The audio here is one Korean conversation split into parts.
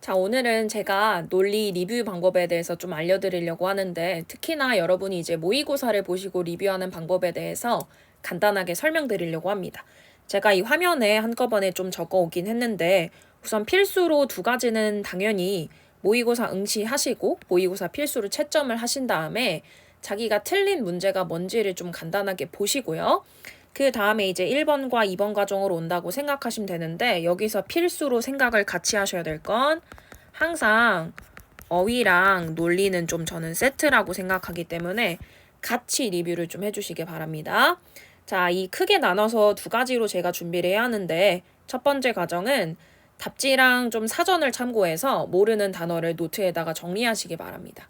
자, 오늘은 제가 논리 리뷰 방법에 대해서 좀 알려드리려고 하는데, 특히나 여러분이 이제 모의고사를 보시고 리뷰하는 방법에 대해서 간단하게 설명드리려고 합니다. 제가 이 화면에 한꺼번에 좀 적어 오긴 했는데, 우선 필수로 두 가지는 당연히 모의고사 응시하시고, 모의고사 필수로 채점을 하신 다음에, 자기가 틀린 문제가 뭔지를 좀 간단하게 보시고요. 그 다음에 이제 1번과 2번 과정으로 온다고 생각하시면 되는데 여기서 필수로 생각을 같이 하셔야 될 건 항상 어휘랑 논리는 좀 저는 세트라고 생각하기 때문에 같이 리뷰를 좀 해주시기 바랍니다. 자, 이 크게 나눠서 두 가지로 제가 준비를 해야 하는데 첫 번째 과정은 답지랑 좀 사전을 참고해서 모르는 단어를 노트에다가 정리하시기 바랍니다.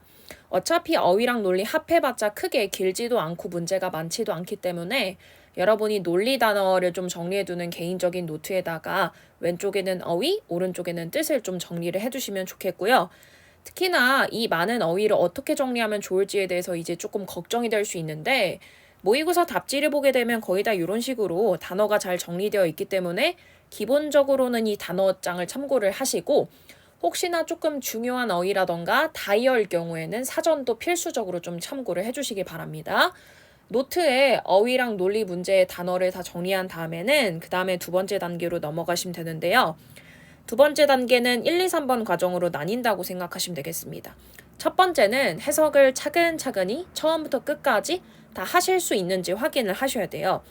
어차피 어휘랑 논리 합해봤자 크게 길지도 않고 문제가 많지도 않기 때문에 여러분이 논리 단어를 좀 정리해두는 개인적인 노트에다가 왼쪽에는 어휘, 오른쪽에는 뜻을 좀 정리를 해주시면 좋겠고요. 특히나 이 많은 어휘를 어떻게 정리하면 좋을지에 대해서 이제 조금 걱정이 될 수 있는데 모의고사 답지를 보게 되면 거의 다 이런 식으로 단어가 잘 정리되어 있기 때문에 기본적으로는 이 단어장을 참고를 하시고 혹시나 조금 중요한 어휘라던가 다이어일 경우에는 사전도 필수적으로 좀 참고를 해주시기 바랍니다. 노트에 어휘랑 논리 문제의 단어를 다 정리한 다음에는 그 다음에 두 번째 단계로 넘어가시면 되는데요. 두 번째 단계는 1, 2, 3번 과정으로 나뉜다고 생각하시면 되겠습니다. 첫 번째는 해석을 차근차근히 처음부터 끝까지 다 하실 수 있는지 확인을 하셔야 돼요.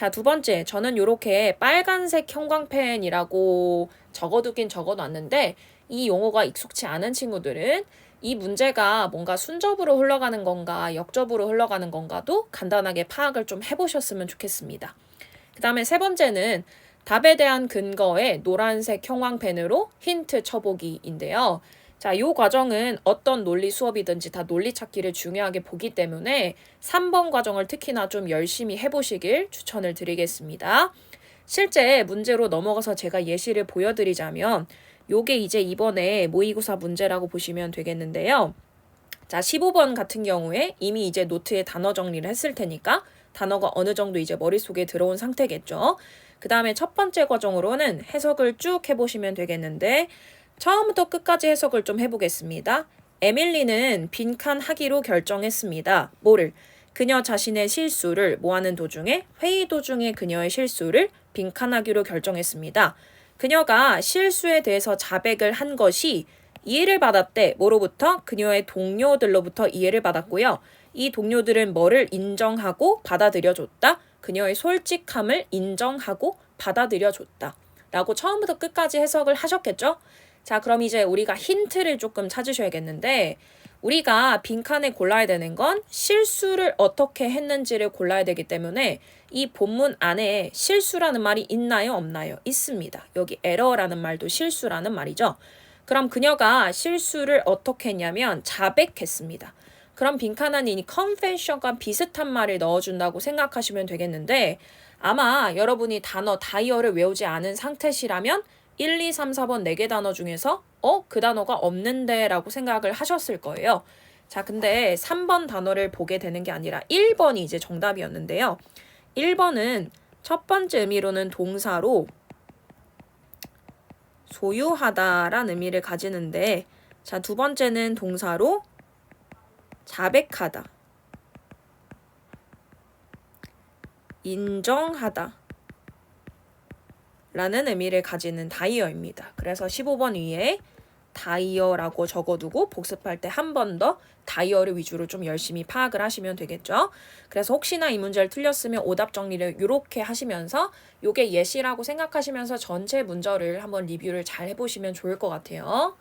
자, 두 번째, 저는 이렇게 빨간색 형광펜이라고 적어두긴 적어놨는데 이 용어가 익숙치 않은 친구들은 이 문제가 뭔가 순접으로 흘러가는 건가 역접으로 흘러가는 건가도 간단하게 파악을 좀 해보셨으면 좋겠습니다. 그 다음에 세 번째는 답에 대한 근거에 노란색 형광펜으로 힌트 쳐보기인데요. 자, 이 과정은 어떤 논리 수업이든지 다 논리 찾기를 중요하게 보기 때문에 3번 과정을 특히나 좀 열심히 해보시길 추천을 드리겠습니다. 실제 문제로 넘어가서 제가 예시를 보여드리자면 요게 이제 이번에 모의고사 문제라고 보시면 되겠는데요. 자, 15번 같은 경우에 이미 이제 노트에 단어 정리를 했을 테니까 단어가 어느 정도 이제 머릿속에 들어온 상태겠죠. 그 다음에 첫 번째 과정으로는 해석을 쭉 해보시면 되겠는데 처음부터 끝까지 해석을 좀 해보겠습니다. 에밀리는 빈칸 하기로 결정했습니다. 뭐를? 그녀 자신의 실수를 모하는 도중에 회의 도중에 그녀의 실수를 빈칸하기로 결정했습니다. 그녀가 실수에 대해서 자백을 한 것이 이해를 받았대. 뭐로부터? 그녀의 동료들로부터 이해를 받았고요. 이 동료들은 뭐를 인정하고 받아들여 줬다? 그녀의 솔직함을 인정하고 받아들여 줬다. 라고 처음부터 끝까지 해석을 하셨겠죠? 자, 그럼 이제 우리가 힌트를 조금 찾으셔야겠는데, 우리가 빈칸에 골라야 되는 건 실수를 어떻게 했는지를 골라야 되기 때문에 이 본문 안에 실수라는 말이 있나요? 없나요? 있습니다. 여기 에러라는 말도 실수라는 말이죠. 그럼 그녀가 실수를 어떻게 했냐면 자백했습니다. 그럼 빈칸 안에 이 컨펜션과 비슷한 말을 넣어준다고 생각하시면 되겠는데 아마 여러분이 단어 다이어를 외우지 않은 상태시라면 1, 2, 3, 4번 4개 단어 중에서 어? 그 단어가 없는데 라고 생각을 하셨을 거예요. 자, 근데 3번 단어를 보게 되는 게 아니라 1번이 이제 정답이었는데요. 1번은 첫 번째 의미로는 동사로 소유하다란 의미를 가지는데 자, 두 번째는 동사로 자백하다. 인정하다. 라는 의미를 가지는 다이어입니다. 그래서 15번 위에 다이어라고 적어두고 복습할 때 한 번 더 다이어를 위주로 좀 열심히 파악을 하시면 되겠죠. 그래서 혹시나 이 문제를 틀렸으면 오답 정리를 이렇게 하시면서 요게 예시라고 생각하시면서 전체 문제를 한번 리뷰를 잘 해보시면 좋을 것 같아요.